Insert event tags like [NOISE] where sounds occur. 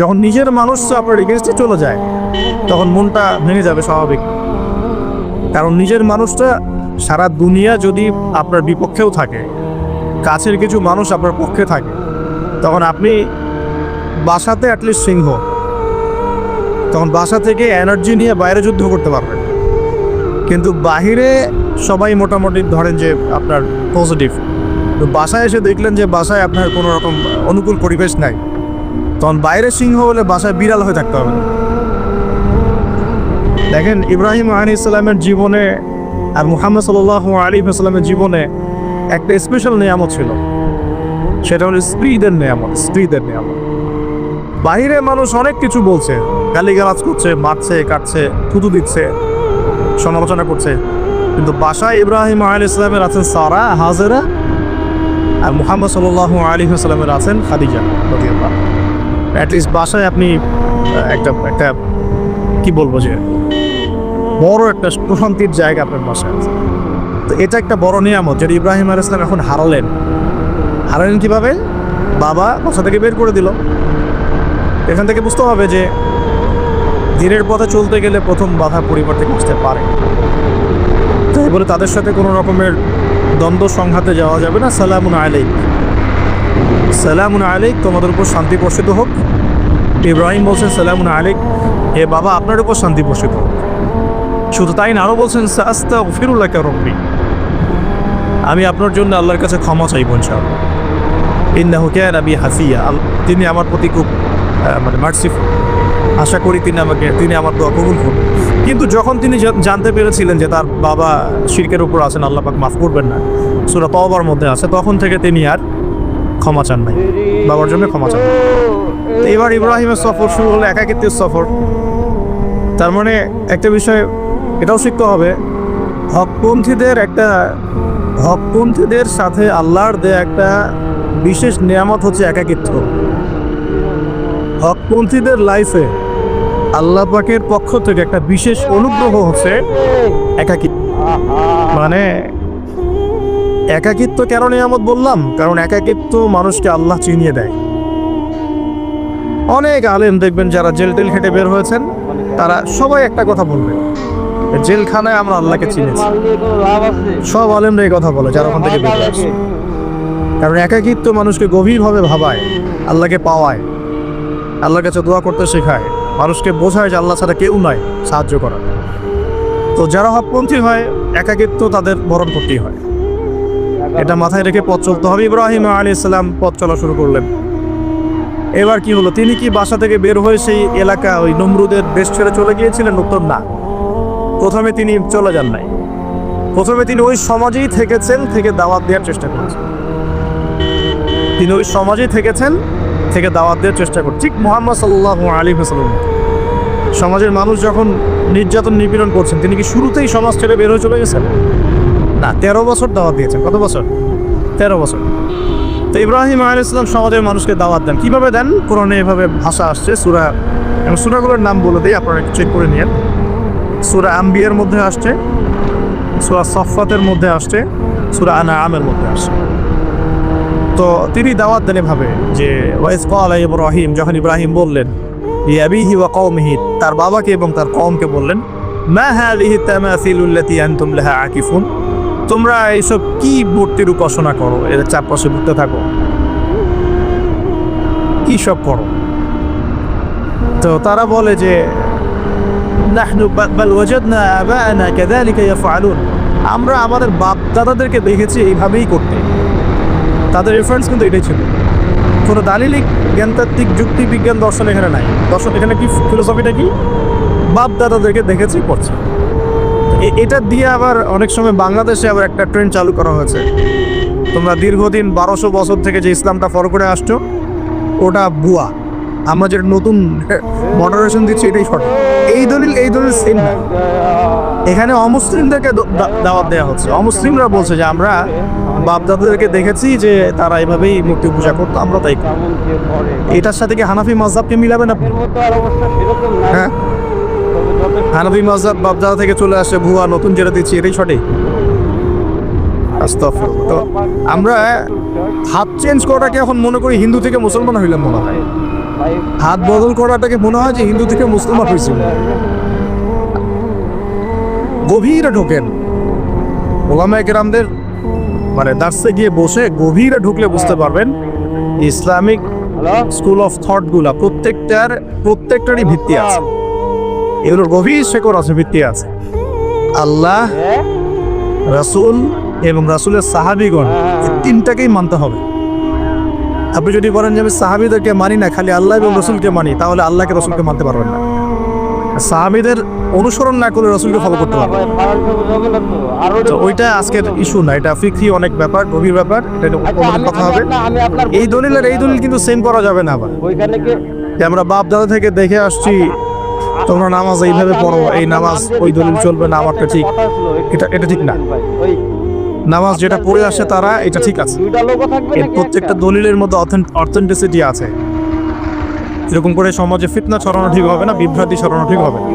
যখন নিজের মানুষ আপনার এগেনস্টে চলে যায়, তখন মনটা ভেঙে যাবে স্বাভাবিক। কারণ নিজের মানুষটা সারা দুনিয়া যদি আপনার বিপক্ষেও থাকে, কাছের কিছু মানুষ আপনার পক্ষে থাকে, তখন আপনি বাসাতে অ্যাটলিস্ট সিংহ। তখন বাসা থেকে এনার্জি নিয়ে বাইরে যুদ্ধ করতে পারবেন। কিন্তু বাহিরে সবাই মোটামুটি ধরেন যে আপনার পজিটিভ তো বাসায় এসে দেখলেন যে বাসায় আপনার কোনো রকম অনুকূল পরিবেশ নাই। তখন বাইরে সিংহ হলে বাসায় বিড়াল হয়ে থাকতে হবে দেখেন ইব্রাহিম আলী ইসলামের জীবনে আর মুহাম্মদ সাল আলী ইসলামের জীবনে একটা স্পেশাল নিয়ামত ছিল। সেটা হলো স্ত্রীদের নিয়ামত স্ত্রীদের নিয়ামত। বাইরে মানুষ অনেক কিছু বলছে, গালিগালাজ করছে, মারছে, কাটছে, থুতু দিচ্ছে, সমালোচনা করছে। কিন্তু বাসায় ইব্রাহিম আলী ইসলামের আছেন সারা, হাজেরা আর মুহাম্মদ সাল আলী ইসলামের আছেন খাদিজা অ্যাটলিস্ট বাসায় আপনি একটা একটা, কি বলব যে, বড় একটা প্রশান্তির জায়গা আপনার বাসায় আছে। তো এটা একটা বড় নিয়ামত যেটা ইব্রাহিম আল ইসলাম এখন হারালেন। হারালেন কীভাবে? বাবা বাসা থেকে বের করে দিল। এখান থেকে বুঝতে হবে যে, দিনের পথে চলতে গেলে প্রথম বাধা পরিবার থেকে আসতে পারে। তাই বলে তাদের সাথে কোনো রকমের দ্বন্দ্ব সংঘাতে যাওয়া যাবে না। সালামুন আলাইক। সালামুন আলাইক, তোমাদের উপর শান্তি বর্ষিত হোক। ইব্রাহিম বলছেন, সালামুন আলাইক। হে বাবা, আপনার উপর শান্তি বর্ষিত হোক। শুধু তাই না আরও বলছেন সাস্তা ফিরুল্লাহ রব্বি। আমি আপনার জন্য আল্লাহর কাছে ক্ষমা চাইব ইনশাআল্লাহ। ইন্নাহু ক্যান আবি হাফিয়া আল- তিনি আমার প্রতি খুব মানে মার্সিফুল আশা করি তিনি আমাকে, তিনি আমার দোয়া কবুল করুন। কিন্তু যখন তিনি জানতে পেরেছিলেন যে তার বাবা শিরকের উপর আছেন, আল্লাহ পাক মাফ করবেন না। সুরা পাওয়ার মধ্যে আছে, তখন থেকে তিনি আর ক্ষমা চান নাই। বাবার জন্য ক্ষমা চান এবার ইব্রাহিমের সফর শুরু হলো একাকিত্বের সফর। তার মানে একটা বিষয়, এটাও শিখতে হবে, হকপন্থীদের একটা, হকপন্থীদের সাথে আল্লাহর দেয়া একটা বিশেষ নিয়ামত হচ্ছে একাকিত্ব। হকপন্থীদের লাইফে আল্লাহ পাকের পক্ষ থেকে একটা বিশেষ অনুগ্রহ হচ্ছে একাকিত্ব। মানে একাকিত্ব কেন নিয়ামত বললাম? কারণ একাকিত্ব মানুষকে আল্লাহ চিনিয়ে দেয়। অনেক আলেম দেখবেন যারা জেল টেল খেটে বের হয়েছেন, তারা সবাই একটা কথা বলবে। জেলখানায় আমরা আল্লাহকে চিনেছি। সব আলেমরা এই কথা বলে, যারা ওখান থেকে বের হয়েছে কারণ একাকিত্ব মানুষকে গভীরভাবে ভাবায়, আল্লাহকে পাওয়ায়, আল্লাহর কাছে দোয়া করতে শেখায়। মানুষকে বোঝায় যে আল্লাহ ছাড়া কেউ নয় সাহায্য করার। তো যারা হকপন্থী হয়, একাকিত্ব তাদের বরণ করতেই হয়। এটা মাথায় রেখে পথ চলতে হবে। ইব্রাহিম আলী ইসলাম পথ চলা শুরু করলেন। এবার কি হলো? তিনি কি বাসা থেকে বের হয়ে সেই এলাকা, ওই নমরুদের দেশ ছেড়ে চলে গিয়েছিলেন উত্তর না। প্রথমে তিনি চলে যান নাই। প্রথমে তিনি ওই সমাজেই থেকেছেন, থেকে দাওয়াত দেওয়ার চেষ্টা করেছেন। তিনি ওই সমাজেই থেকেছেন, থেকে দাওয়াত দেওয়ার চেষ্টা করছেন। ঠিক মোহাম্মদ সাল্লাহ আলী হাসালাম সমাজের মানুষ যখন নির্যাতন নিপীড়ন করছেন, তিনি কি শুরুতেই সমাজ ছেড়ে বের হয়ে চলে গেছেন? না, তেরো বছর দাওয়াত দিয়েছেন। কত বছর? তেরো বছর। তো ইব্রাহিম আলী ইসলাম সমাজের মানুষকে দাওয়াত দেন। কীভাবে দেন? কোরআনে এভাবে ভাষা আসছে, সুরা এবং সুরাগুলোর নাম বলে দিই, আপনারা একটু চেক করে নিন সুরা আম্বিয়ার মধ্যে আসছে, সুরা সফাতের মধ্যে আসছে, সুরা আনা আমের মধ্যে আসছে। তো তিনি দাওয়াত দেন এভাবে যে ওয়াইস আলাই ইব্রাহিম, যখন ইব্রাহিম বললেন ইয়াবিহি ওয়া কওমিহি, তার বাবাকে এবং তার কওমকে বললেন, মা হাদিহি তামাসিলুল্লাতি আনতুম লাহা আকিফুন? তোমরা এইসব কি মূর্তির উপাসনা করো? এর চারপাশে ঘুরতে থাকো। কি সব করো? তো তারা বলে যে আমরা আমাদের বাপ দাদাদেরকে দেখেছি এইভাবেই করতে। তাদের রেফারেন্স কিন্তু এটাই ছিল। কোনো দালিলিক, জ্ঞানতাত্ত্বিক যুক্তি বিজ্ঞান দর্শন এখানে নাই। দর্শন এখানে কি ফিলোসফিটা কি? বাপ দাদাদেরকে দেখেছি করছে এটা দিয়ে আবার অনেক সময় বাংলাদেশে আবার একটা ট্রেন্ড চালু করা হয়েছে। তোমরা দীর্ঘদিন বারোশো বছর থেকে যে ইসলামটা ফলো করে আসছো ওটা বুয়া আমরা যেটা নতুন [LAUGHS] মডারেশন দিচ্ছি এটাই সঠিক। এই দলিল এই দলিল সেম না। এখানে অমুসলিমদেরকে দাওয়াত দেওয়া হচ্ছে। অমুসলিমরা বলছে যে আমরা বাপদাদাদেরকে দেখেছি যে তারা এভাবেই মূর্তি পূজা করতো আমরা তাই এটার সাথে কি হানাফি মজাবকে মিলাবেন আপনি? হ্যাঁ? হানাফি মজাব বাবদাদা থেকে চলে আসে ভুয়া নতুন যেটা দিচ্ছি এটাই সঠিক। তো আমরা হাত চেঞ্জ করাটাকে এখন মনে করি হিন্দু থেকে মুসলমান হইলাম মনে হয়। হাত বদল করাটাকে মনে হয় যে হিন্দু থেকে মুসলমান হয়েছিল গভীরে ঢোকেন। ওলামা কেরামদের মানে দার্সে গিয়ে বসে গভীরে ঢুকলে বুঝতে পারবেন ইসলামিক স্কুল অফ থটগুলা প্রত্যেকটার প্রত্যেকটারই ভিত্তি আছে। এগুলোর গভীর শেকড় আছে ভিত্তি আছে। আল্লাহ রাসূল এবং রাসূলের সাহাবিগণ এই তিনটাকেই মানতে হবে। আপনি যদি বলেন যে আমি সাহাবীদেরকে মানি না খালি আল্লাহ এবং রসুলকে মানি তাহলে আল্লাহকে রসুলকে মানতে পারবেন না। সাহাবিদের অনুসরণ না করে রসুলকে ফলো করতে পারবেন তো ওইটা আজকের ইস্যু না এটা ফিক্রি অনেক ব্যাপার গভীর ব্যাপার এটা কথা হবে। এই দলিল আর এই দলিল কিন্তু সেম করা যাবে না আবার। আমরা বাপ দাদা থেকে দেখে আসছি তোমরা নামাজ এইভাবে পড়ো এই নামাজ ওই দলিল চলবে না আমারটা ঠিক। এটা এটা ঠিক না। নামাজ যেটা পড়ে আসে তারা এটা ঠিক আছে। এর প্রত্যেকটা দলিলের মধ্যে অথেন্টিসিটি আছে। এরকম করে সমাজে ফিতনা ছড়ানো ঠিক হবে না বিভ্রাতি ছড়ানো ঠিক হবে না।